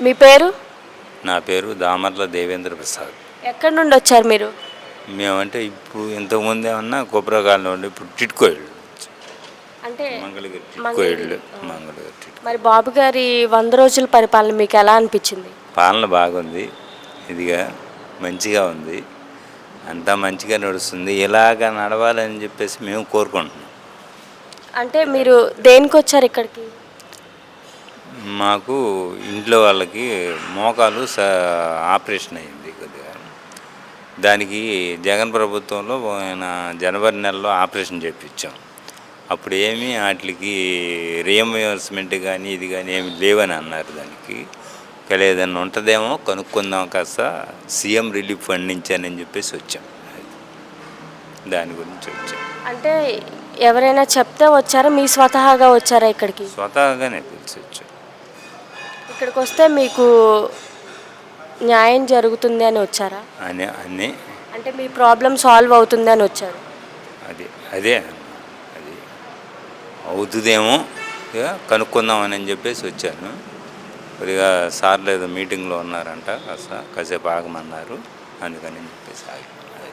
మీ పేరు? నా పేరు దామర్ల దేవేంద్ర ప్రసాద్. ఎక్కడి నుండి వచ్చారు మీరు? మేమంటే ఇప్పుడు ఇంతకుముందు ఏమన్నా కొబ్బరికాయలు ఉండి ఇప్పుడు టిట్కోయిళ్ళు అంటే మంగళగిరి టిట్కోయిళ్ళు మంగళగిరి. టిట్కో మరి బాబు గారి వంద రోజుల పరిపాలన మీకు ఎలా అనిపించింది? పాలన బాగుంది. ఇదిగా మంచిగా ఉంది. అంతా మంచిగా నడుస్తుంది. ఇలాగ నడవాలని చెప్పేసి మేము కోరుకుంటున్నాం. అంటే మీరు దేనికి వచ్చారు ఇక్కడికి? మాకు ఇంట్లో వాళ్ళకి మోకాలు స ఆపరేషన్ అయింది కొద్దిగా. దానికి జగన్ ప్రభుత్వంలో ఆయన జనవరి నెలలో ఆపరేషన్ చేయించాం అప్పుడు ఏమీ వాటికి రియంబర్స్మెంట్ కానీ ఇది కానీ ఏమి లేవని అన్నారు దానికి. ఒకవేళ ఏదైనా ఉంటుందేమో కనుక్కుందాం కాస్త సీఎం రిలీఫ్ ఫండ్ నుంచి అని చెప్పేసి వచ్చాం. దాని గురించి వచ్చాం. అంటే ఎవరైనా చెప్తే వచ్చారా? మీ స్వతహాగా వచ్చారా ఇక్కడికి? స్వతహాగానే తెలిసి వచ్చాం ఇక్కడికి వస్తే మీకు న్యాయం జరుగుతుంది అని వచ్చారా? అని అన్నీ అంటే మీ ప్రాబ్లం సాల్వ్ అవుతుంది అని వచ్చారు. అది అదే. అది అవుతుందేమో ఇక కనుక్కుందామని అని చెప్పేసి వచ్చాను. కొద్దిగా సార్లు ఏదో మీటింగ్లో ఉన్నారంట కాస్త కాసేపు ఆగమన్నారు. అందుకని చెప్పేసి ఆగి